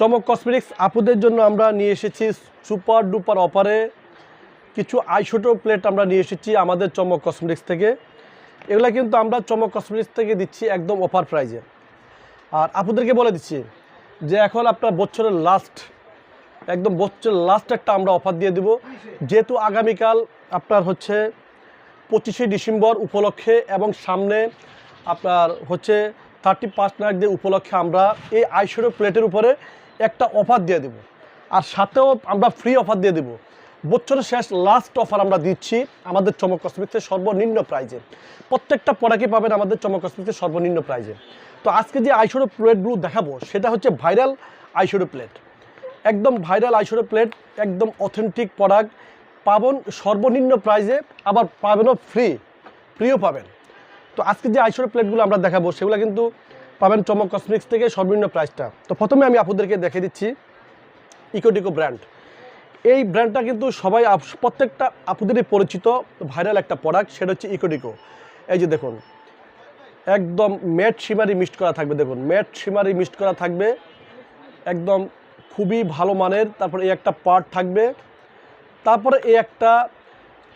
চমক কসমেটিক্স আপুদের জন্য আমরা নিয়ে এসেছি সুপার ডুপার অফারে। কিছু আইশোটো প্লেট আমরা নিয়ে এসেছি আমাদের চমক কসমেটিক্স থেকে। এগুলো কিন্তু আমরা চমক কসমেটিক্স থেকে দিচ্ছি একদম অফার প্রাইজে আর আপুদেরকে বলে দিচ্ছি যে এখন আপনার বছরের লাস্ট একদম বছরের লাস্ট একটা আমরা অফার দিয়ে দেব। যেহেতু আগামীকাল আপনার হচ্ছে পঁচিশে ডিসেম্বর উপলক্ষে এবং সামনে আপনার হচ্ছে থার্টি ফার্স্ট নাইট ডে উপলক্ষে আমরা এই আইশোরো প্লেটের উপরে একটা অফার দিয়ে দেব। আর সাথেও আমরা ফ্রি অফার দিয়ে দেব। বছরের শেষ লাস্ট অফার আমরা দিচ্ছি আমাদের চমক কসমেটিক্সের সর্বনিম্ন প্রাইজে প্রত্যেকটা প্রোডাক্টই পাবেন আমাদের চমক কসমেটিক্সের সর্বনিম্ন প্রাইজে তো আজকে যে আইশোরো প্লেটগুলো দেখাবো, সেটা হচ্ছে ভাইরাল আইশোরো প্লেট একদম ভাইরাল আইশোরো প্লেট একদম অথেন্টিক প্রোডাক্ট পাবেন সর্বনিম্ন প্রাইজে আবার পাবেনও ফ্রি ফ্রিও পাবেন। তো আজকে যে আইশোরো প্লেটগুলো আমরা দেখাবো, সেগুলো কিন্তু পাবেন চমক কসমিক্স থেকে সর্বনিম্ন প্রাইসটা তো প্রথমে আমি আপনাদেরকে দেখে দিচ্ছি ইকোটিকো ব্র্যান্ড এই ব্র্যান্ডটা কিন্তু সবাই প্রত্যেকটা আপুদেরই পরিচিত ভাইরাল একটা প্রোডাক্ট সেটা হচ্ছে ইকোডিকো এই যে দেখুন, একদম ম্যাট শিমারি মিক্সড করা থাকবে, দেখুন ম্যাট শিমারি মিক্সড করা থাকবে, একদম খুবই ভালো মানের, তারপরে এই একটা পার্ট থাকবে, তারপরে এই একটা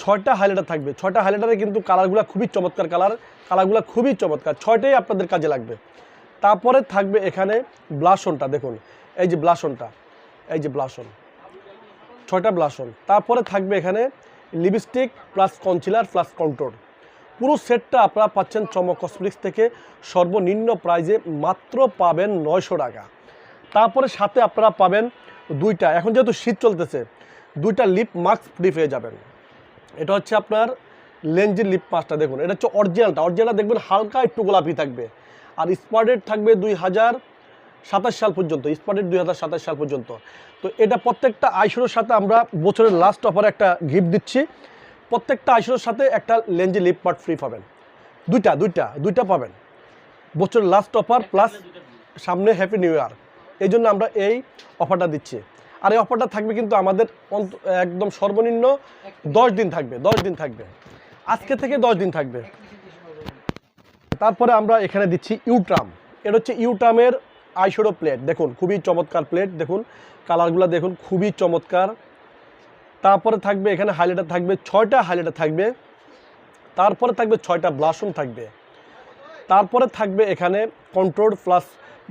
ছয়টা হাইলাইটার থাকবে। ছয়টা হাইলাইটারে কিন্তু কালারগুলো খুবই চমৎকার কালার কালারগুলো খুবই চমৎকার, ছয়টাই আপনাদের কাজে লাগবে। তারপরে থাকবে এখানে ব্লাশনটা দেখুন, এই যে ব্লাশনটা এই যে ব্লাসন, ছয়টা ব্লাশন তারপরে থাকবে এখানে lipstick plus concealer plus control. পুরো সেটটা আপনারা পাচ্ছেন চমক কসমেটিক্স থেকে, সর্বনিম্ন প্রাইজে মাত্র পাবেন নয়শো টাকা। তারপরে সাথে আপনারা পাবেন দুইটা, এখন যেহেতু শীত চলতেছে, দুইটা লিপ মাস্ক ফ্রি পেয়ে যাবেন। এটা হচ্ছে আপনার লেঞ্জের লিপ মাস্কটা দেখুন, এটা হচ্ছে অরিজিনালটা অরিজিনালটা দেখবেন হালকা একটু গোলাপি থাকবে। আর স্পটেড থাকবে দুই হাজার সাতাশ সাল পর্যন্ত স্পটেড দুই হাজার সাতাশ সাল পর্যন্ত। তো এটা প্রত্যেকটা আইশোর সাথে আমরা বছরের লাস্ট অফারে একটা গিফট দিচ্ছি। প্রত্যেকটা আইশোর সাথে একটা লেঞ্জে লিপ মাস্ক ফ্রি পাবেন। দুইটা দুইটা দুইটা পাবেন। বছরের লাস্ট অফার প্লাস সামনে হ্যাপি নিউ ইয়ার এই জন্য আমরা এই অফারটা দিচ্ছি। আর এই অফারটা থাকবে কিন্তু আমাদের একদম সর্বনিম্ন দশ দিন থাকবে দশ দিন থাকবে। আজকে থেকে দশ দিন থাকবে। তারপরে আমরা এখানে দিচ্ছি ইউট্রাম। এটা হচ্ছে ইউট্রামের আইশোডো প্লেট। দেখুন, খুবই চমৎকার প্লেট। দেখুন, কালারগুলো দেখুন, খুবই চমৎকার। তারপরে থাকবে, এখানে হাইলাইটার থাকবে, ছয়টা হাইলাইটার থাকবে। তারপরে থাকবে ছয়টা ব্লাশন থাকবে। তারপরে থাকবে এখানে কন্ট্রোল প্লাস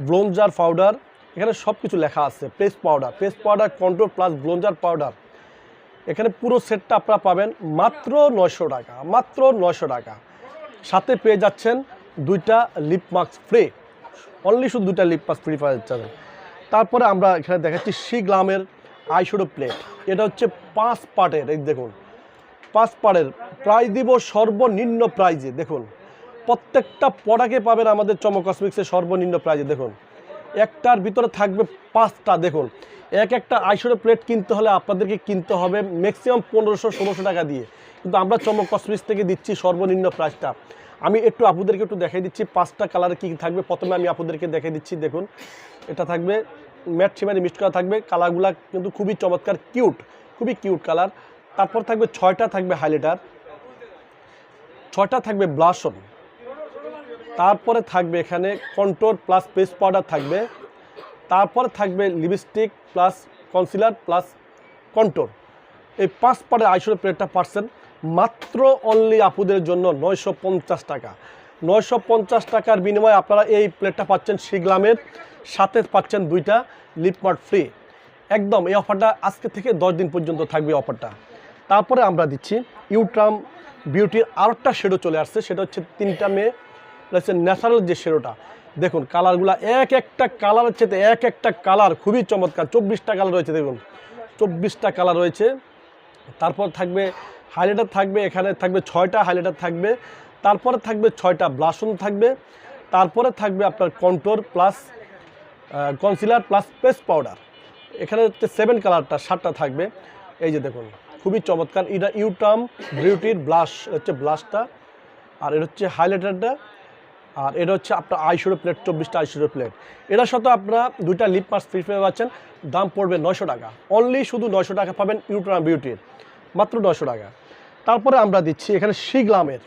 ব্লোঞ্জার পাউডার। এখানে সব কিছু লেখা আছে, paste powder. Paste powder, control plus bronzer powder. এখানে পুরো সেটটা আপনারা পাবেন মাত্র নয়শো টাকা, মাত্র নয়শো টাকা। সাথে পেয়ে যাচ্ছেন দুইটা লিপ মাস্ক ফ্রি অনলি শুধু দুইটা লিপ মাস্ক ফ্রি পাওয়া যাচ্ছে। তারপরে আমরা এখানে দেখাচ্ছি সি গ্লামের আইশোডো প্লেট এটা হচ্ছে পাঁচ পার্টের এই দেখুন। পাঁচ পার্টের প্রাইজ দিব সর্বনিম্ন প্রাইজে দেখুন। প্রত্যেকটা পড়াকে পাবেন আমাদের চমক কসমিক্সের সর্বনিম্ন প্রাইজে দেখুন। একটার ভিতরে থাকবে পাঁচটা, দেখুন। এক একটা আইশোর প্লেট কিনতে হলে আপনাদেরকে কিনতে হবে ম্যাক্সিমাম পনেরোশো, ষোলোশো টাকা দিয়ে। কিন্তু আমরা চমক কসমিক্স থেকে দিচ্ছি সর্বনিম্ন প্রাইসটা। আমি একটু আপুদেরকে একটু দেখাই দিচ্ছি পাঁচটা কালারে কী থাকবে। প্রথমে আমি আপুদেরকে দেখাই দিচ্ছি, দেখুন। এটা থাকবে ম্যাট সিমারি মিক্সড করা থাকবে। কালারগুলা কিন্তু খুবই চমৎকার, কিউট, খুবই কিউট কালার। তারপর থাকবে ছয়টা থাকবে হাইলাইটার। ছয়টা থাকবে ব্লাশন তারপরে থাকবে এখানে কন্ট্রোল প্লাস পেস্ট পাউডার থাকবে। তারপরে থাকবে lipstick plus concealer plus control এই পাঁচ পাড়ের আইশোর প্লেটটা পার্সেন্ট। মাত্র অনলি আপুদের জন্য নয়শো পঞ্চাশ টাকা। নয়শো পঞ্চাশ টাকার বিনিময়ে আপনারা এই প্লেটটা পাচ্ছেন শিগলামের, সাথে পাচ্ছেন দুইটা লিপমার্ট ফ্রি একদম, এই অফারটা আজকে থেকে দশ দিন পর্যন্ত থাকবে অফারটা তারপরে আমরা দিচ্ছি ইউট্রাম বিউটির আরেকটা শেডো চলে আসছে, সেটা হচ্ছে তিনটা মেয়ে হচ্ছে ন্যাচারাল যে শেডোটা দেখুন কালারগুলো এক একটা কালার হচ্ছে এক একটা কালার খুবই চমৎকার। চব্বিশটা কালার রয়েছে, দেখুন। চব্বিশটা কালার রয়েছে। তারপর থাকবে হাইলাইটার থাকবে, এখানে থাকবে ছয়টা হাইলাইটার থাকবে, তারপরে থাকবে ছয়টা ব্লাশন থাকবে, তারপরে থাকবে আপনার control plus concealer plus paste powder এখানে হচ্ছে সেভেন কালারটা সাতটা থাকবে। এই যে দেখুন, খুবই চমৎকার। এটা ইউটাম বিউটির ব্লাশ হচ্ছে ব্লাশটা আর এটা হচ্ছে হাইলাইটারটা আর এটা হচ্ছে আপনার আইশোরো প্লেট চব্বিশটা আইশোরো প্লেট এটার সাথে আপনারা দুইটা লিপ মাস্ক ফ্রি পেয়ে পাচ্ছেন দাম পড়বে নয়শো টাকা। অনলি শুধু নয়শো টাকা পাবেন ইউট্রাম বিউটির মাত্র নয়শো টাকা। তারপরে আমরা দিচ্ছি এখানে শিগলামের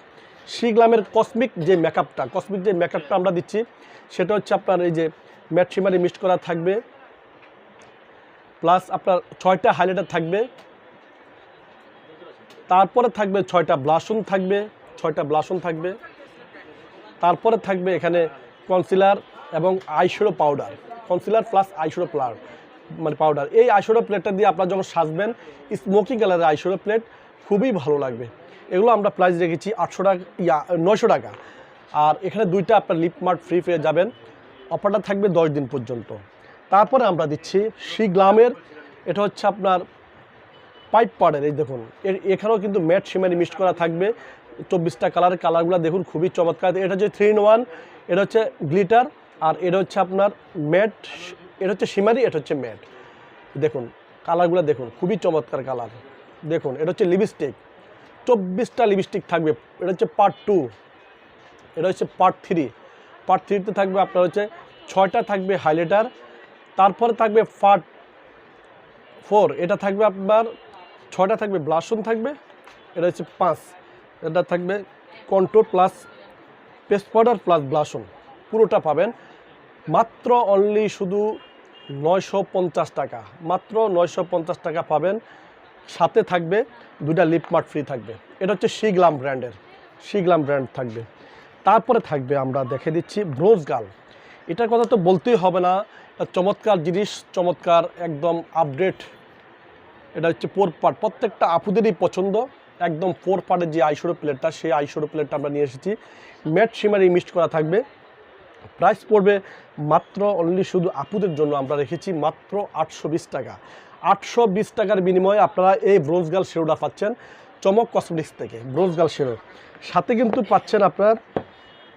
শিগলামের কসমিক যে মেকআপটা কসমিক যে মেকআপটা আমরা দিচ্ছি, সেটা হচ্ছে আপনার এই যে ম্যাট শিমারি মিক্সড করা থাকবে প্লাস আপনার ছয়টা হাইলাইটার থাকবে, তারপরে থাকবে ছয়টা ব্লাশন থাকবে, ছয়টা ব্লাশন থাকবে, তারপরে থাকবে এখানে কনসিলার এবং eyeshadow powder concealer plus eyeshadow plus মানে পাউডার এই আইশোরো প্লেটটা দিয়ে আপনারা যখন সাজবেন স্মোকিং কালারের আইশোরো প্লেট খুবই ভালো লাগবে। এগুলো আমরা প্রাইস রেখেছি আটশো টাকা, ইয়া, নয়শো টাকা। আর এখানে দুইটা আপনার লিপ মার্ট ফ্রি পেয়ে যাবেন। অফারটা থাকবে দশ দিন পর্যন্ত। তারপরে আমরা দিচ্ছি শিগ্লামের, এটা হচ্ছে আপনার পাইপ পাউডার এই দেখুন। এখানেও কিন্তু ম্যাট সিমারি মিক্সড করা থাকবে। চব্বিশটা কালারের কালারগুলো দেখুন খুবই চমৎকার। এটা হচ্ছে থ্রি ইন ওয়ান এটা হচ্ছে গ্লিটার আর এটা হচ্ছে আপনার ম্যাট এটা হচ্ছে সিমারি এটা হচ্ছে ম্যাট দেখুন কালারগুলো দেখুন, খুবই চমৎকার কালার দেখুন, এটা হচ্ছে লিপস্টিক চব্বিশটা লিপস্টিক থাকবে। এটা হচ্ছে পার্ট টু এটা হচ্ছে পার্ট থ্রি পার্ট থ্রিতে থাকবে আপনার হচ্ছে ছয়টা থাকবে হাইলাইটার তারপরে থাকবে পার্ট ফোর এটা থাকবে আপনার ছয়টা থাকবে ব্লাশন থাকবে। এটা হচ্ছে পাঁচ। এটা থাকবে control plus paste powder plus blush on পুরোটা পাবেন। মাত্র অনলি শুধু নয়শো পঞ্চাশ টাকা। মাত্র নয়শো পঞ্চাশ টাকা পাবেন। সাথে থাকবে, দুইটা লিপ মার্ট ফ্রি থাকবে। এটা হচ্ছে শিগলাম ব্র্যান্ডের শিগলাম ব্র্যান্ড থাকবে। তারপরে থাকবে আমরা দেখে দিচ্ছি ব্রোজ গাল এটার কথা তো বলতেই হবে না, চমৎকার জিনিস, চমৎকার একদম আপডেট এটা হচ্ছে ফোর পার্ট প্রত্যেকটা আপুদেরই পছন্দ। একদম ফোর পার্টের যে আইশোরো প্লেটটা সেই আইশোরো প্লেটটা আমরা নিয়ে এসেছি। ম্যাট সিমারি মিক্সড করা থাকবে। প্রাইস পড়বে মাত্র অনলি শুধু আপুদের জন্য আমরা রেখেছি মাত্র আটশো বিশ টাকা। আটশো বিশ টাকার বিনিময়ে আপনারা এই ব্রোঞ্জ গাল শেরোটা পাচ্ছেন চমক কসমেটিক্স থেকে ব্রোঞ্জ গাল শেরো সাথে কিন্তু পাচ্ছেন আপনার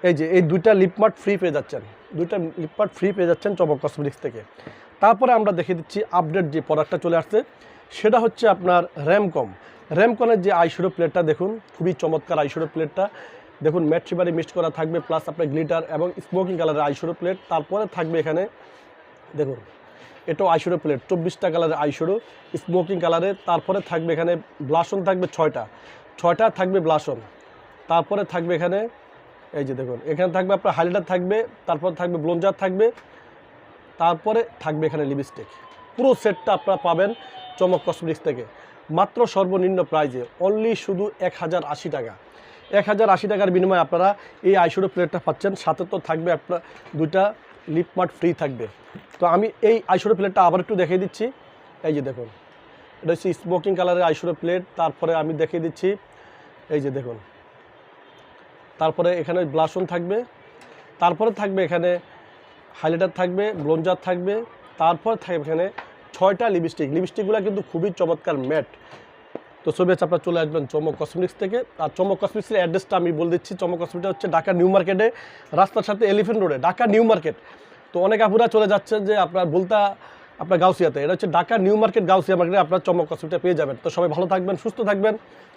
এই যে, এই দুইটা লিপমার্ট ফ্রি পেয়ে যাচ্ছেন। দুইটা লিপমার্ট ফ্রি পেয়ে যাচ্ছেন চমক কসমেটিক্স থেকে। তারপরে আমরা দেখে দিচ্ছি আপডেট যে প্রোডাক্টটা চলে আসছে, সেটা হচ্ছে আপনার র্যামকম র্যামকনের যে আইশ্যাডো প্লেটটা দেখুন, খুবই চমৎকার আইশ্যাডো প্লেটটা দেখুন, ম্যাট শিবারি মিক্সড করা থাকবে প্লাস আপনার গ্লিটার এবং স্মোকিং কালারের আইশ্যাডো প্লেট তারপরে থাকবে এখানে, দেখুন, এটাও আইশ্যাডো প্লেট চব্বিশটা কালারের আইশ্যাডো স্মোকিং কালারের তারপরে থাকবে এখানে ব্লাসন থাকবে ছয়টা ছয়টা থাকবে ব্লাসন তারপরে থাকবে এখানে, এই যে দেখুন, এখানে থাকবে আপনার হাইলাইটার থাকবে, তারপর থাকবে ব্লঞ্জার থাকবে, তারপরে থাকবে এখানে লিপস্টিক পুরো সেটটা আপনারা পাবেন চমক কসমেটিক্স থেকে। মাত্র সর্বনিম্ন প্রাইজে অনলি শুধু এক হাজার আশি টাকা। এক হাজার আশি টাকার বিনিময়ে আপনারা এই আইশ্যাডো প্লেটটা পাচ্ছেন। সাথে তো থাকবে আপনার দুইটা লিপ মার্ট ফ্রি থাকবে। তো আমি এই আইশ্যাডো প্লেটটা আবার একটু দেখিয়ে দিচ্ছি। এই যে দেখুন, এটা হচ্ছে স্মোকিং কালারের আইশ্যাডো প্লেট। তারপরে আমি দেখিয়ে দিচ্ছি। এই যে দেখুন, তারপরে এখানে ব্লাশন থাকবে। তারপরে থাকবে এখানে হাইলাইটার থাকবে ব্লঞ্জার থাকবে। তারপর থাকবে এখানে ছয়টা লিপস্টিক লিপস্টিকগুলো কিন্তু খুবই চমৎকার ম্যাট তো আছে আপনার চলে আসবেন চমক কসমেটিক্স থেকে। আর চমক কসমেটিক্সের অ্যাড্রেসটা আমি বলে দিচ্ছি। চমক কসমেটিক্স হচ্ছে ঢাকা নিউ মার্কেটে, রাস্তার সাথে এলিফেন্ট রোডে ঢাকা নিউ মার্কেট। তো অনেক আপুরা চলে যাচ্ছেন যে আপনার বলতা আপনার গাউসিয়াতে। এটা হচ্ছে ঢাকা নিউ মার্কেট, গাউসিয়া মার্কেটে আপনার চমক কসমেটিক্সটা পেয়ে যাবেন। তো সবাই ভালো থাকবেন, সুস্থ থাকবেন।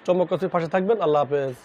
চমক কসমেটিক্স পাশে থাকবেন। আল্লাহ হাফেজ।